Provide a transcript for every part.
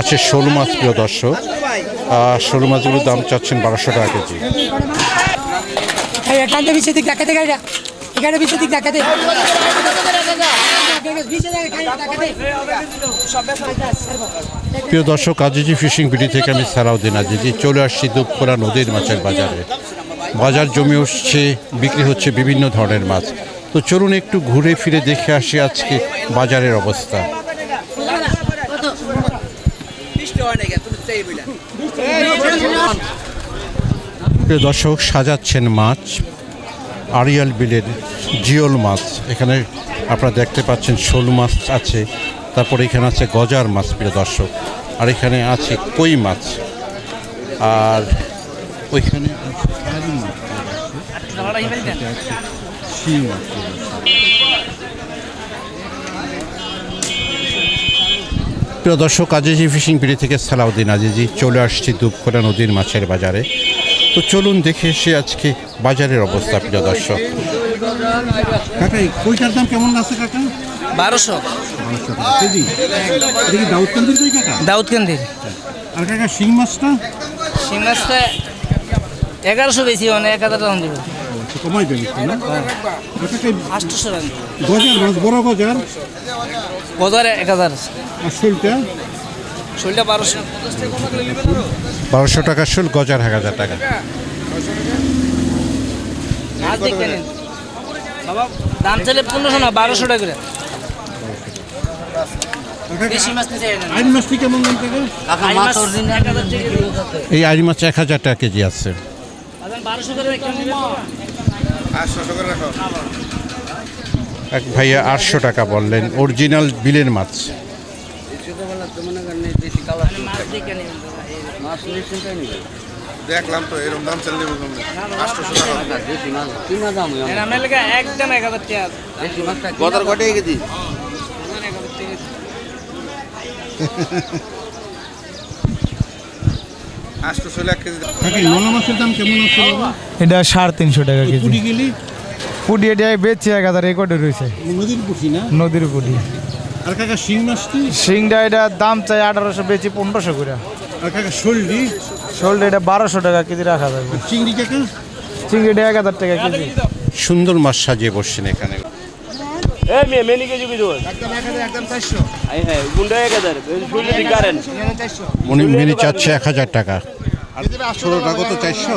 আছে শোল মাছ প্রিয় দর্শক। শোল মাছগুলোর দাম চাচ্ছেন বারোশো টাকা কেজি। এই এখানটা দিক দেখাতে গাড়িটা। এখানে বিশে দিক দেখাতে। প্রিয় দর্শক আজিজি ফিশিং বিডি থেকে আমি সালাউদ্দিন আজিজি। চলে আসছি দুপকোলা নদীর মাছের বাজারে। বাজার জমে উঠছে বিক্রি হচ্ছে বিভিন্ন ধরনের মাছ। তো চলুন একটু ঘুরে ফিরে দেখে আসি আজকে বাজারের অবস্থা প্রিয় দর্শক সাজাচ্ছেন মাছ আরিয়াল বিলের জিওল মাছ এখানে আপনারা দেখতে পাচ্ছেন শোল মাছ আছে তারপর এখানে আছে গজার মাছ প্রিয় দর্শক আর এখানে আছে কই মাছ আর ওইখানে আছে শিং মাছ, প্রিয় দর্শক। আজিজি ফিশিং পিড়ি থেকে সালাউদ্দিন আজিজি চলে আসছি দুপকোলা নদীর মাছের বাজারে। তো চলুন দেখে এসে আজকে বাজারের অবস্থা প্রিয় দর্শক। কাকা কইটার দাম কেমন আছে কাকা? বারোশো। বারোশো কেজি? এটা দাউদকান্দির কই কাকা? দাউদকান্দির। আর কাকা শিং মাছটা? শিং মাছটা এগারোশো বেশি মানে এক হাজার দিব। কমাই গজার মাছ বড় গজার? এক হাজার। শোলটা? বারোশো। বারোশো টাকা শোল গজার এক হাজার টাকা। বাবা দাম চাইলে পনেরোশো না বারোশো টাকা করে। এই আড়ি মাছ এক হাজার টাকা কেজি আছে। বারোশো করে? এক ভাইয়া আটশো টাকা বললেন অরিজিনাল বিলের মাছ। দেখলাম তো এরকম দাম টাকা। একদম গদার কটে গেছি এটা সাড়ে তিনশো টাকা কেজি? পুটি এটা বেচছে এক হাজার একটে রয়েছে। নদীর পুঁটি না? নদীর পুটি। আর কাকা শিং মাছটি শিংটা এটা দাম চাই আঠারোশো বেচি পনেরোশো করে। আর কাকা শোলটি শোলটা এটা বারোশো টাকা কেজি রাখা যাবে। চিংড়ি কাকা? চিংড়িটা এক হাজার টাকা কেজি। সুন্দর মাছ সাজিয়ে বসছেন এখানে। মিনি চাচ্ছে এক হাজার টাকা। আর ষোলো টাকা তো চারশো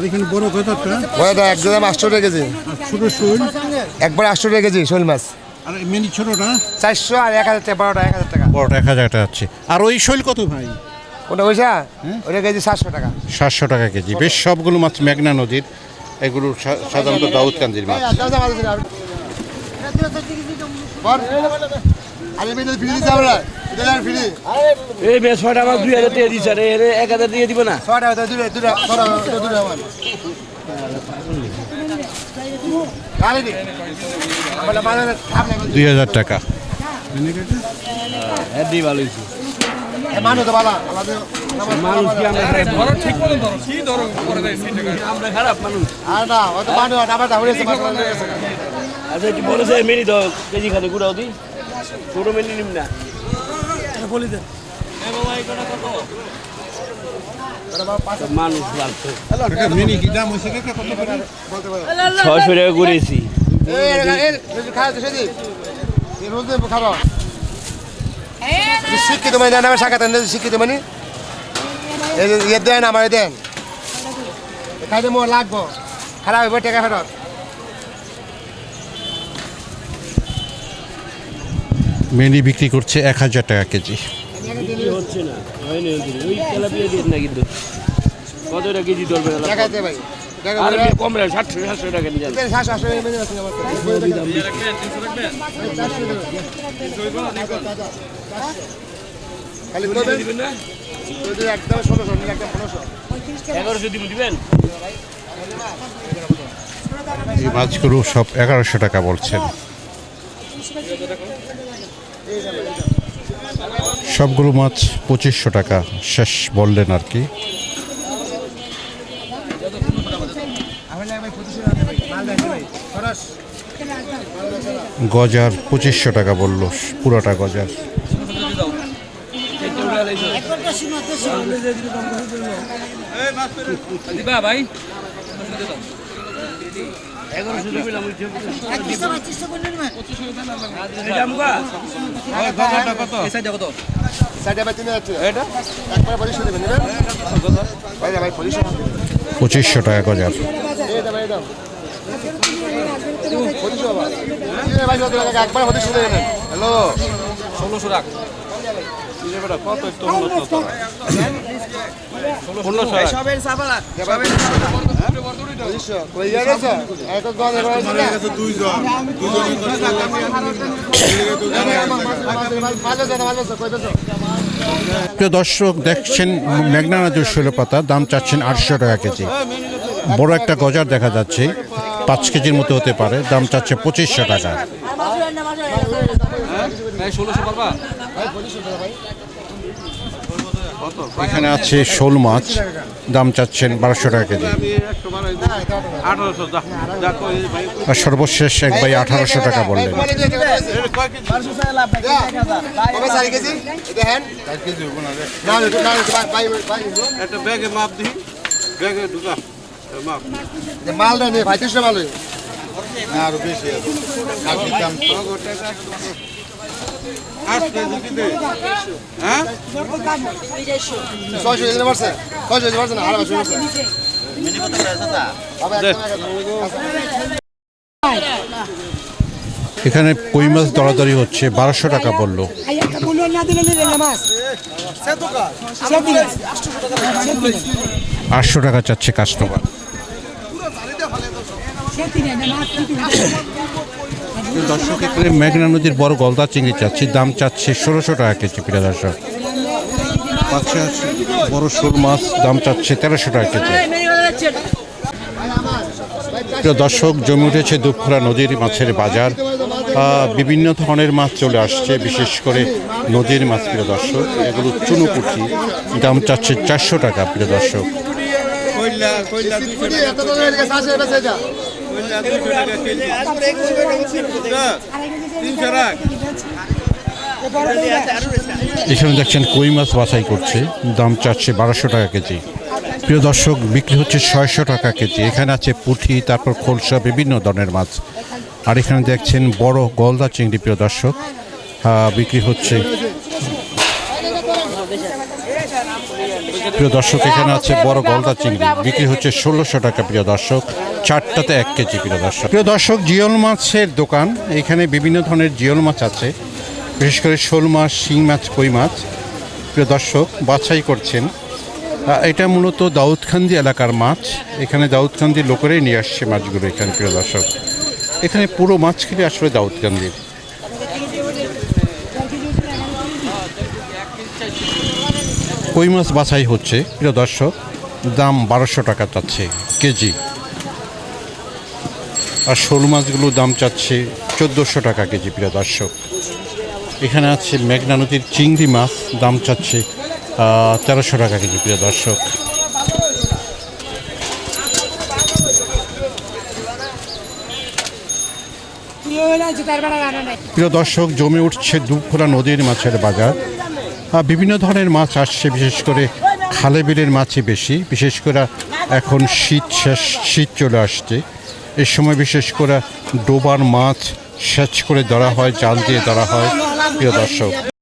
আর এখানে বড় এক দাম আটশো টাকা কেজি আর শোল একবার আটশো টাকা কেজি শোল মাছ আর মিনি ছোটটা চারশো আর এক হাজার টাকা বারোটা এক হাজার টাকা বড়টা এক হাজার টাকা আছে আর ওই শৈল কত ভাই ওটা ওটা কেজি সাতশো টাকা সাতশো টাকা কেজি বেশ সবগুলো মাছ মেঘনা নদীর এগুলো সা- সাধারণত দাউদকান্দির মাছ এই মেয়ে ছয়টা মাছ দুই হাজার টাকা দিচ্ছে এর এক হাজার দিয়ে দিব না? দুই হাজার টাকা। হ্যাঁ মানুষ তো ভালো মানুষ কি আমরা আমরা খারাপ মানুষ। আর না ও তো মানুষ আবার দাঁড়িয়ে আচ্ছা একটু বড় মেনি দাও কেজি খানে গুড়াও দি। ছোট মেনি নিম না। মিনি কত করে? ছয়শো টাকা করেছি। শিক্ষিত মানে দেন আমার শাখাতে শিক্ষিত মানে? ইয়ে দেন আমার দেন। খাইতে মোর লাগবো। খারাপ হইব টাকা ফেরত। মিনি বিক্রি করছে এক হাজার টাকা কেজি না না কিন্তু কেজি। এই মাছগুলো সব এগারোশো টাকা বলছেন। সবগুলো মাছ পঁচিশশো টাকা। শেষ বললেন আর কি। গজার পঁচিশশো টাকা বলল, পুরোটা গজার। ভাই পঁচিশশো টাকা গজার। টাকা একবার পরিশো দেবেন হ্যালো? ষোলোশো রাখ। প্রিয় দর্শক দেখছেন মেঘনা নদীর শৈলপাতা দাম চাচ্ছেন আটশো টাকা কেজি। বড় একটা গজার দেখা যাচ্ছে পাঁচ কেজির মতো হতে পারে দাম চাচ্ছে পঁচিশশো টাকা। ষোলোশো পারবা? এখানে আছে শোল মাছ দাম চাচ্ছেন বারোশো টাকা কেজি। আর সর্বশেষ এক ভাই আঠারোশো টাকা বললেন। কবে সারি কেজি এটা হ্যান্ড না না ভাই ভাই একটা ব্যাগে মাপ দিই ব্যাগে ঢুকা মাপ। মাল নেই ভাই তিনশো মাল আরও বেশি ছয়শো দিতে পারছে ছয়শো দিতে পারছে না? আড়াইশো এখানে কই মাছ দরাদরি হচ্ছে? বারোশো টাকা বলল আটশো টাকা চাচ্ছে কাস্টমার দর্শক এখানে মেঘনা নদীর বড় গলদা চিংড়ি চাচ্ছি। দাম চাচ্ছে ষোলোশো টাকা কেজি প্রিয় দর্শক। বড় শোল মাছ দাম চাচ্ছে তেরোশো টাকা কেজি। প্রিয় দর্শক জমে উঠেছে দুপুরা নদীর মাছের বাজার। বিভিন্ন ধরনের মাছ চলে আসছে বিশেষ করে নদীর মাছ প্রিয় দর্শক। এগুলো চুনুপুটি দাম চাচ্ছে চারশো টাকা প্রিয় দর্শক। এখানে দেখছেন কই মাছ বাছাই করছে। দাম চাচ্ছে বারোশো টাকা কেজি। প্রিয় দর্শক, বিক্রি হচ্ছে ছয়শো টাকা কেজি। এখানে আছে পুঁটি তারপর খোলসা, বিভিন্ন ধরনের মাছ। আর এখানে দেখছেন বড় গলদা চিংড়ি, প্রিয় দর্শক। বিক্রি হচ্ছে প্রিয় দর্শক, এখানে আছে বড় গলদা চিংড়ি। বিক্রি হচ্ছে ষোলোশো টাকা, প্রিয় দর্শক। চারটাতে এক কেজি, প্রিয় দর্শক। প্রিয় দর্শক, জিওল মাছের দোকান। এখানে বিভিন্ন ধরনের জিওল মাছ আছে। বিশেষ করে শোল মাছ, শিং মাছ, কই মাছ। প্রিয় দর্শক, বাছাই করছেন। এটা মূলত দাউদখান্দি এলাকার মাছ। এখানে দাউদখান্দির লোকেরাই নিয়ে আসছে মাছগুলো এখানে, প্রিয় দর্শক। এখানে পুরো মাছ খেলে আসলে দাউদকান্দির। কই মাছ বাছাই হচ্ছে? প্রিয় দর্শক দাম বারোশো টাকা চাচ্ছে কেজি। আর শোল মাছগুলোর দাম চাচ্ছে চোদ্দোশো টাকা কেজি প্রিয় দর্শক। এখানে আছে মেঘনা নদীর চিংড়ি মাছ দাম চাচ্ছে তেরোশো টাকা কেজি প্রিয় দর্শক। প্রিয় দর্শক জমে উঠছে দুপুরা নদীর মাছের বাজার। বিভিন্ন ধরনের মাছ আসছে, বিশেষ করে খালে বিলের মাছই বেশি। বিশেষ করে এখন শীত শেষ, শীত চলে আসছে। এই সময় বিশেষ করে ডোবার মাছ সেচ করে ধরা হয়, জাল দিয়ে ধরা হয়। প্রিয় দর্শক।